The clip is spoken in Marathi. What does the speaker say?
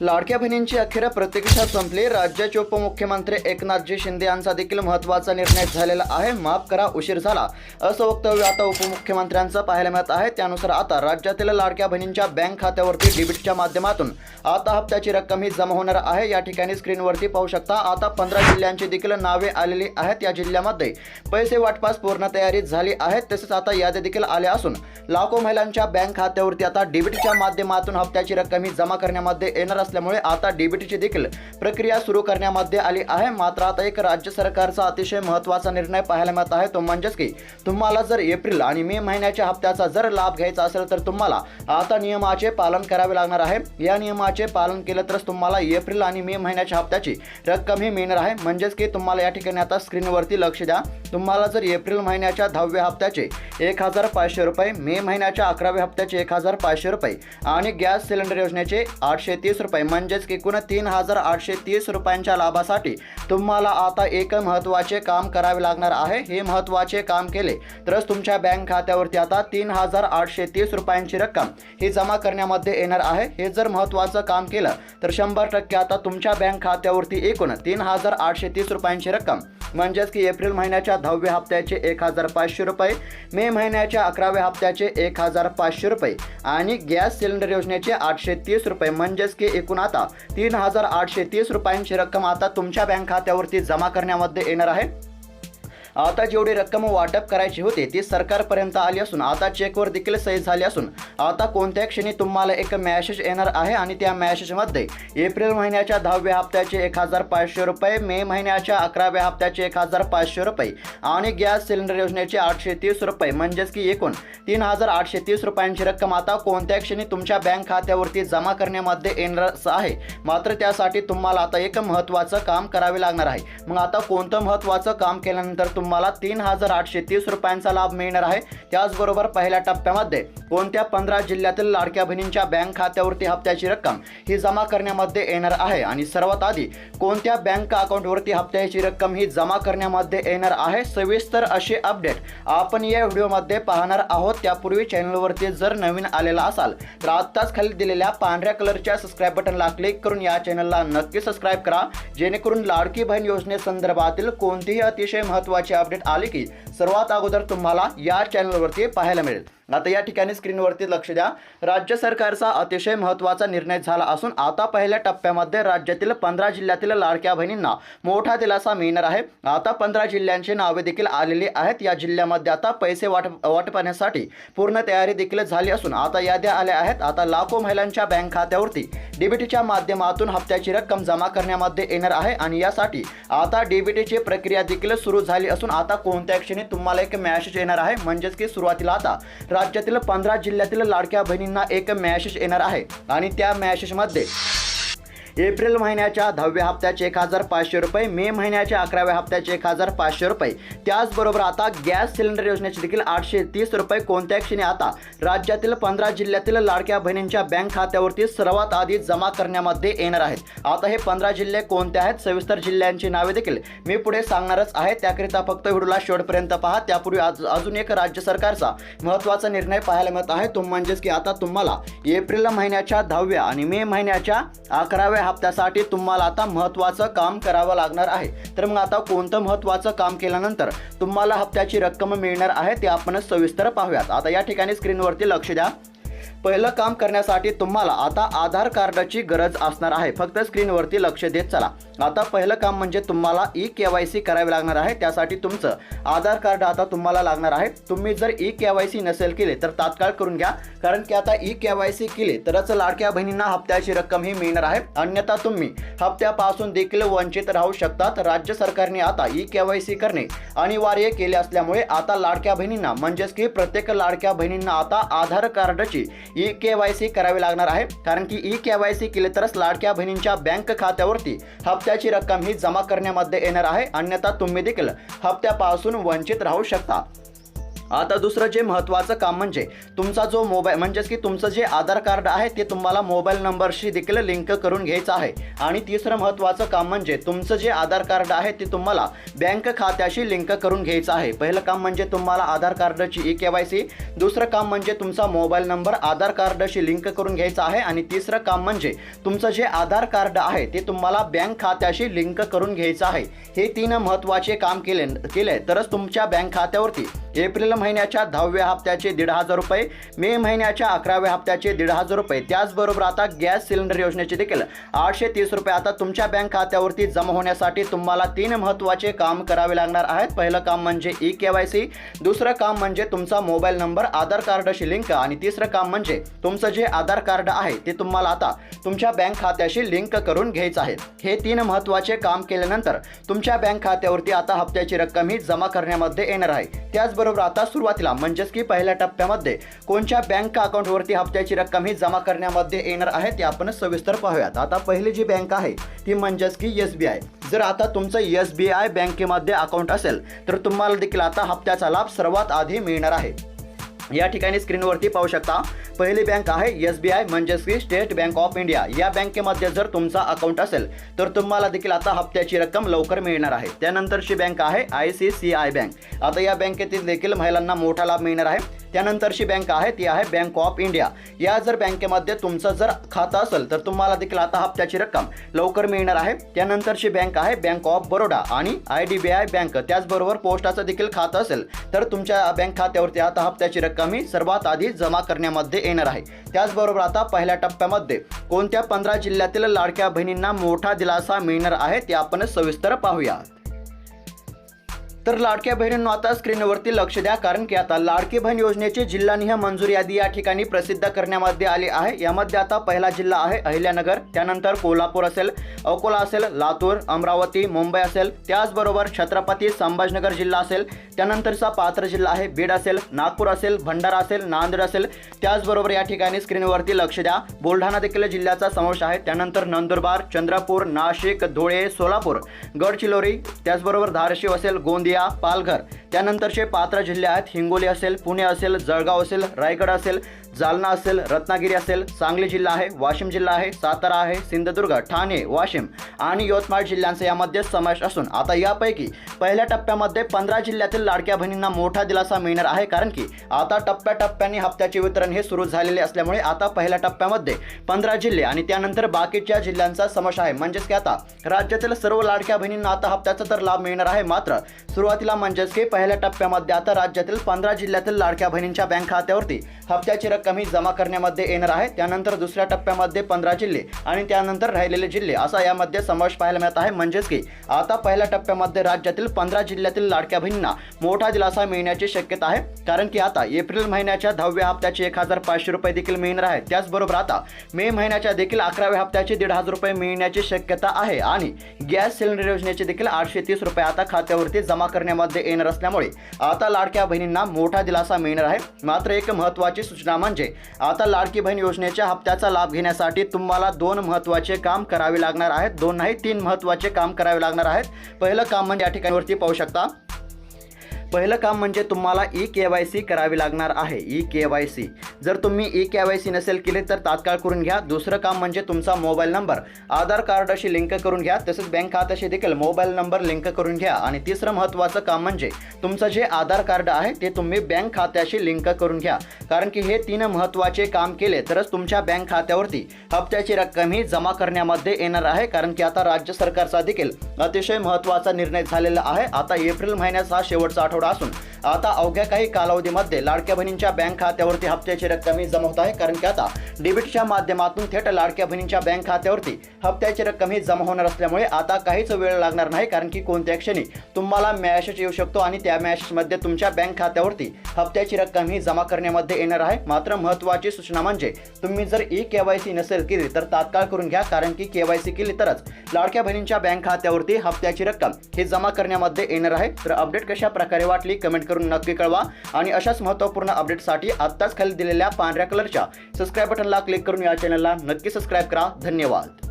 लाडक्या बहिणींची अखेर प्रतीक्षा संपली. राज्याचे उपमुख्यमंत्री एकनाथजी शिंदे यांचा देखील महत्त्वाचा निर्णय झालेला आहे. माफ करा उशीर झाला. असं वक्तव्य आता उपमुख्यमंत्र्यांचं पाहायला मिळत आहे. त्यानुसार आता राज्यातील लाडक्या बहिणींच्या बँक खात्यावरती डेबिटच्या माध्यमातून आता हप्त्याची रक्कम ही जमा होणार आहे. या ठिकाणी स्क्रीनवरती पाहू शकता आता पंधरा जिल्ह्यांची देखील नावे आलेली आहेत. या जिल्ह्यामध्ये पैसे वाटपास पूर्ण तयारी झाली आहे. तसेच आता यादी देखील आल्या असून लाखो महिलांच्या बँक खात्यावरती आता डेबिटच्या माध्यमातून हप्त्याची रक्कम ही जमा करण्यामध्ये येणार असल्यामुळे आता डीबीटीची देखील प्रक्रिया सुरू करण्यामध्ये आली आहे. मात्र आता एक राज्य सरकारचा अतिशय महत्त्वाचा निर्णय पाहायला मिळत आहे. तो म्हणजेच की तुम्हाला जर एप्रिल आणि मे महिन्याच्या हप्त्याचा जर लाभ घ्यायचा असेल तर तुम्हाला आता नियमाचे पालन करावे लागणार आहे. या नियमाचे पालन केलं तरच तुम्हाला एप्रिल आणि मे महिन्याच्या हप्त्याची रक्कम ही मिळणार आहे. म्हणजेच की तुम्हाला या ठिकाणी आता स्क्रीनवरती लक्ष द्या. तुम्हाला जर एप्रिल महिन्याच्या दहाव्या हप्त्याचे एक हजार पाचशे रुपये मे महिन्याच्या अकराव्या हप्त्याचे एक हजार पाचशे रुपये आणि गॅस सिलेंडर योजनेचे आठशे तीस रुपये म्हणजेच की एकूण तीन हजार आठशे तीस रुपयांच्या लाभासाठी तुम्हाला आता एक महत्त्वाचे काम करावे लागणार आहे. हे महत्त्वाचे काम केले तरच तुमच्या बँक खात्यावरती आता तीन हजार आठशे तीस रुपयांची रक्कम ही जमा करण्यामध्ये येणार आहे. हे जर महत्त्वाचं काम केलं तर शंभर टक्के आता तुमच्या बँक खात्यावरती एकूण तीन हजार आठशे तीस रुपयांची रक्कम म्हणजेच की एप्रिल महिन्याच्या दहाव्या हप्त्याचे एक हजार पाचशे रुपये मे महिन्याच्या अकराव्या हप्त्याचे एक हजार पाचशे रुपये आणि गॅस सिलेंडर योजनेचे आठशे तीस रुपये म्हणजेच की एकूण आता तीन हजार आठशे तीस रुपयांची रक्कम आता तुमच्या बँक खात्यावरती जमा करण्यामध्ये येणार आहे. आता जेवढी रक्कम वाटप करायची होती ती सरकारपर्यंत आली असून आता चेकवर देखील सही झाली असून आता कोणत्या क्षणी तुम्हाला एक मॅसेज येणार आहे आणि त्या मॅसेजमध्ये एप्रिल महिन्याच्या दहाव्या हप्त्याचे एक हजार पाचशे रुपये मे महिन्याच्या अकराव्या हप्त्याचे एक हजार पाचशे रुपये आणि गॅस सिलेंडर योजनेचे आठशे तीस रुपये म्हणजेच की एकूण तीन हजार आठशे तीस रुपयांची रक्कम आता कोणत्या क्षणी तुमच्या बँक खात्यावरती जमा करण्यामध्ये येणार आहे? मात्र त्यासाठी तुम्हाला आता एक महत्त्वाचं काम करावे लागणार आहे. मग आता कोणतं महत्त्वाचं काम केल्यानंतर तुम्हाला तीन हजार आठशे तीस रुपयांचा लाभ मिळणार आहे. त्याचबरोबर पहिल्या टप्प्यामध्ये कोणत्या पंधरा जिल्ह्यातील लाडक्या बहिणींच्या बँक खात्यावरती हप्त्याची रक्कम ही जमा करण्यामध्ये येणार आहे? आणि सर्वात आधी कोणत्या बँक अकाउंटवरती हप्त्याची रक्कम ही जमा करण्यामध्ये येणार आहे? सविस्तर असे अपडेट आपण या व्हिडिओमध्ये पाहणार आहोत. त्यापूर्वी चॅनलवरती जर नवीन आलेला असाल तर आत्ताच खाली दिलेल्या पांढऱ्या कलरच्या सबस्क्राईब बटनला क्लिक करून या चॅनलला नक्की सबस्क्राईब करा. जेणेकरून लाडकी बहीण योजनेसंदर्भातील कोणतीही अतिशय महत्त्वाची अपडेट आले की सर्वात अगोदर तुम्हाला या चॅनलवरती पाहायला मिळेल. आता या ठिकाणी स्क्रीनवरती लक्ष द्या. राज्य सरकारचा अतिशय महत्त्वाचा निर्णय झाला असून आता पहिल्या टप्प्यामध्ये राज्यातील पंधरा जिल्ह्यातील लाडक्या बहिणींना मोठा दिलासा मिळणार आहे. आता पंधरा जिल्ह्यांची नावे देखील आलेली आहेत. या जिल्ह्यामध्ये आता पैसे वाट वाटपण्यासाठी पूर्ण तयारी देखील झाली असून आता याद्या आल्या आहेत. आता लाखो महिलांच्या बँक खात्यावरती डीबीटीच्या माध्यमातून हप्त्याची रक्कम जमा करण्यामध्ये येणार आहे आणि यासाठी आता डीबीटीची प्रक्रिया देखील सुरू झाली असून आता कोणत्या क्षणी तुम्हाला एक मॅसेज येणार आहे. म्हणजेच की सुरुवातीला आता राज्यातील पंधरा जिल्ह्यातील लाडक्या बहिणींना एक मॅसेज येणार आहे आणि त्या मॅसेजमध्ये एप्रिल महिन्याच्या दहाव्या हप्त्याचे एक हजार पाचशे रुपये मे महिन्याच्या अकराव्या हप्त्याचे एक हजार पाचशे रुपये. त्याचबरोबर आता गॅस सिलेंडर योजनेचे देखील आठशे तीस रुपये कोणत्या क्षणी आता राज्यातील पंधरा जिल्ह्यातील लाडक्या बहिणींच्या बँक खात्यावरती सर्वात आधी जमा करण्यामध्ये येणार आहेत. आता हे पंधरा जिल्हे कोणते आहेत? सविस्तर जिल्ह्यांची नावे देखील मी पुढे सांगणारच आहे. त्याकरिता फक्त व्हिडिओला शेवटपर्यंत पहा. त्यापूर्वी आज अजून एक राज्य सरकारचा महत्त्वाचा निर्णय पाहायला मिळत आहे. तो म्हणजेच की आता तुम्हाला एप्रिल महिन्याच्या दहाव्या आणि मे महिन्याच्या अकराव्या हप्त्यासाठी तुम्हाला आता महत्त्वाचं काम करावं लागणार आहे. तर मग आता कोणतं महत्त्वाचं काम केल्यानंतर तुम्हाला हप्त्याची रक्कम मिळणार आहे ते आपण सविस्तर पाहूयात. आता या ठिकाणी स्क्रीनवरती लक्ष द्या. पहिलं काम करण्यासाठी तुम्हाला आता आधार कार्डाची गरज असणार आहे. फक्त स्क्रीनवरती लक्ष देत चला. आता पहिलं काम म्हणजे तुम्हाला ई के वाय सी करावी लागणार आहे. त्यासाठी तुमचं आधार कार्ड आता तुम्हाला लागणार आहे. तुम्ही जर ई के वाय सी नसेल केले तर तात्काळ करून घ्या. कारण की आता ई के वाय सी केले तरच लाडक्या बहिणींना हप्त्याची रक्कम ही मिळणार आहे. अन्यथा तुम्ही हप्त्यापासून देखील वंचित राहू शकतात. राज्य सरकारने आता ई के वाय सी करणे अनिवार्य केले असल्यामुळे आता लाडक्या बहिणींना म्हणजेच की प्रत्येक लाडक्या बहिणींना आता आधार कार्डची ई के वाय सी करावी लागणार आहे. कारण की ई के वाय सी केले तरच लाडक्या बहिणींच्या बँक खात्यावरती हप्त्याची रक्कम ही जमा करण्यामध्ये येणार आहे. अन्यथा तुम्ही देखील हप्त्यापासून वंचित राहू शकता. आता दुसरं जे महत्त्वाचं काम म्हणजे तुमचा जो मोबाईल म्हणजेच की तुमचं जे आधार कार्ड आहे ते तुम्हाला मोबाईल नंबरशी देखील लिंक करून घ्यायचं आहे. आणि तिसरं महत्त्वाचं काम म्हणजे तुमचं जे आधार कार्ड आहे ते तुम्हाला बँक खात्याशी लिंक करून घ्यायचं आहे. पहिलं काम म्हणजे तुम्हाला आधार कार्डाची ई के वाय सी दुसरं काम म्हणजे तुमचा मोबाईल नंबर आधार कार्डाशी लिंक करून घ्यायचा आहे. आणि तिसरं काम म्हणजे तुमचं जे आधार कार्ड आहे ते तुम्हाला बँक खात्याशी लिंक करून घ्यायचं आहे. हे तीन महत्त्वाचे काम केले केले. तरच तुमच्या बँक खात्यावरती एप्रिल महिन्याच्या दहाव्या हप्त्याचे दीड हजार रुपये मे महिन्याच्या अकराव्या हप्त्याचे दीड हजार रुपये. त्याचबरोबर आता गॅस सिलेंडर योजनेचे देखील आठशे तीस रुपये आता तुमच्या बँक खात्यावरती जमा होण्यासाठी तुम्हाला तीन महत्त्वाचे काम करावे लागणार आहेत. पहिलं काम म्हणजे ई के वाय सी दुसरं काम म्हणजे तुमचा मोबाईल नंबर आधार कार्डाशी लिंक आणि तिसरं काम म्हणजे तुमचं जे आधार कार्ड आहे ते तुम्हाला आता तुमच्या बँक खात्याशी लिंक करून घ्यायचं आहे. हे तीन महत्त्वाचे काम केल्यानंतर तुमच्या बँक खात्यावरती आता हप्त्याची रक्कम ही जमा करण्यामध्ये येणार आहे. त्याच त्याचबरोबर आता सुरुवातीला म्हणजेच की पहिल्या टप्प्यामध्ये कोणत्या बँक अकाउंटवरती हप्त्याची रक्कम ही जमा करण्यामध्ये येणार आहे ते आपण सविस्तर पाहूयात. आता पहिली जी बँक आहे ती म्हणजेच की एस बी आय. जर आता तुमचं एस बी आय बँकेमध्ये अकाउंट असेल तर तुम्हाला देखील आता हप्त्याचा लाभ सर्वात आधी मिळणार आहे. या ठिकाणी स्क्रीनवरती पाहू शकता पहिली बँक आहे एस बी आय म्हणजेच की स्टेट बँक ऑफ इंडिया. या बँकेमध्ये जर तुमचा अकाउंट असेल तर तुम्हाला देखील आता हप्त्याची रक्कम लवकर मिळणार आहे. त्यानंतरची बँक आहे I C C I bank. आता या बँकेतील देखील महिलांना मोठा लाभ मिळणार आहे. त्यानंतरची बँक आहे ती आहे बँक ऑफ इंडिया या जर बँकेमध्ये तुमचं जर खातं असेल तर तुम्हाला देखील आता हप्त्याची रक्कम लवकर मिळणार आहे. त्यानंतरची बँक आहे बँक ऑफ बरोडा आणि I D B I bank त्याचबरोबर पोस्टाचं देखील खातं असेल तर तुमच्या बँक खात्यावरती आता हप्त्याची रक्कम ही सर्वात आधी जमा करण्यामध्ये येणार आहे. त्याचबरोबर आता पहिल्या टप्प्यामध्ये कोणत्या पंधरा जिल्ह्यातील लाडक्या बहिणींना मोठा दिलासा मिळणार आहे ते आपण सविस्तर पाहूया. तर लाडक्या बहिणींनो आता स्क्रीनवरती लक्ष द्या कारण की आता लाडकी बहीण योजनेची जिल्हानिहाय मंजूर यादी या ठिकाणी प्रसिद्ध करण्यामध्ये आली आहे. यामध्ये आता पहिला जिल्हा आहे अहिल्यानगर त्यानंतर कोल्हापूर असेल अकोला असेल लातूर अमरावती मुंबई असेल त्याचबरोबर छत्रपती संभाजीनगर जिल्हा असेल त्यानंतरचा पात्र जिल्हा आहे बीड असेल नागपूर असेल भंडारा असेल नांदेड असेल त्याचबरोबर या ठिकाणी स्क्रीनवरती लक्ष द्या. बुलढाणा देखील जिल्ह्याचा समावेश आहे त्यानंतर नंदुरबार चंद्रपूर नाशिक धुळे सोलापूर गडचिरोली त्याचबरोबर धाराशिव असेल गोंदिया पालघर. त्यानंतरचे पात्र जिल्हे आहेत हिंगोली असेल पुणे असेल जळगाव असेल रायगड असेल जालना असेल रत्नागिरी असेल सांगली जिल्हा आहे वाशिम जिल्हा आहे सातारा आहे सिंधुदुर्ग ठाणे वाशिम आणि यवतमाळ जिल्ह्यांचा यामध्ये समावेश असून आता यापैकी पहिल्या टप्प्यामध्ये पंधरा जिल्ह्यातील लाडक्या बहिणींना मोठा दिलासा मिळणार आहे कारण की आता टप्प्याटप्प्याने हप्त्याचे वितरण हे सुरू झालेले असल्यामुळे आता पहिल्या टप्प्यामध्ये पंधरा जिल्हे आणि त्यानंतर बाकीच्या जिल्ह्यांचा समावेश आहे. म्हणजेच की आता राज्यातील सर्व लाडक्या बहिणींना आता हप्त्याचा तर लाभ मिळणार आहे. मात्र सुरुवातीला म्हणजेच की पहिल्या टप्प्यामध्ये आता राज्यातील पंधरा जिल्ह्यातील लाडक्या बहिणींच्या बँक खात्यावरती हप्त्याची रक्कम ही जमा करण्यामध्ये येणार आहे. त्यानंतर दुसऱ्या टप्प्यामध्ये पंधरा जिल्हे आणि त्यानंतर राहिलेले जिल्हे असा यामध्ये समावेश पाहायला मिळत आहे. म्हणजेच की आता पहिल्या टप्प्यामध्ये राज्यातील पंधरा जिल्ह्यातील लाडक्या बहिणींना मोठा दिलासा मिळण्याची शक्यता आहे. कारण की आता एप्रिल महिन्याच्या दहाव्या हप्त्याचे एक हजार पाचशे रुपये देखील मिळणार आहे. त्याचबरोबर आता मे महिन्याच्या देखील अकराव्या हप्त्याचे दीड हजार रुपये मिळण्याची शक्यता आहे. आणि गॅस सिलेंडर योजनेचे देखील आठशे तीस रुपये आता खात्यावरती जमा करण्यामध्ये येणार असल्यामुळे आता लाडक्या बहिणींना मोठा दिलासा मिळणार आहे. मात्र एक महत्त्वाची सूचना म्हणजे आता लाडकी बहीण योजनेच्या हप्त्याचा लाभ घेण्यासाठी तुम्हाला दोन महत्त्वाचे काम करावे लागणार आहेत. दोन नाही तीन महत्त्वाचे काम करावे लागणार आहेत. पहिलं काम म्हणजे या ठिकाणीवरती पाहू शकता. पहिलं काम म्हणजे तुम्हाला ई के वाय सी करावी लागणार आहे. E K Y C. जर तुम्ही ई के वाय सी नसेल केले तर तात्काळ करून घ्या. दुसरं काम म्हणजे तुमचा मोबाईल नंबर. आधार कार्डाशी लिंक करून घ्या. तसेच बँक खात्याशी देखील मोबाईल नंबर लिंक करून घ्या. आणि तिसरं महत्त्वाचं काम म्हणजे तुमचं जे आधार कार्ड आहे ते तुम्ही बँक खात्याशी लिंक करून घ्या. कारण की हे तीन महत्त्वाचे काम केले तरच तुमच्या बँक खात्यावरती हप्त्याची रक्कम ही जमा करण्यामध्ये येणार आहे. कारण की आता राज्य सरकारचा देखील अतिशय महत्त्वाचा निर्णय झालेला आहे. आता एप्रिल महिन्याचा हा शेवटचा आठवडा असून आता अवघ्या काही कालावधीमध्ये लाडक्या बहिणींच्या बँक खात्यावरती हप्त्याची रक्कम ही जमा होत आहे कारण की आता डेबिटच्या माध्यमातून थेट लाडक्या बहिणींच्या बँक खात्यावरती हप्त्याची रक्कम ही जमा होणार असल्यामुळे आता काहीच वेळ लागणार नाही कारण की कोणत्या क्षणी तुम्हाला मॅसेज येऊ शकतो आणि त्या मॅसेजमध्ये तुमच्या बँक खात्यावरती हप्त्याची रक्कम ही जमा करण्यामध्ये येणार आहे. मात्र महत्त्वाची सूचना म्हणजे तुम्ही जर ई के वाय सी नसेल केली तर तात्काळ करून घ्या कारण की के वाय सी केली तरच लाडक्या बहिणींच्या बँक खात्यावरती हप्त्याची रक्कम ही जमा करण्यामध्ये येणार आहे. तर अपडेट कशा प्रकारे वाटली कमेंट करून नक्की कळवा. आणि अशाच महत्त्वपूर्ण अपडेटसाठी आत्ताच खाली दिलेल्या पांढऱ्या कलरच्या. सबस्क्राईब बटनला क्लिक करून या चॅनलला नक्की सबस्क्राईब करा. धन्यवाद.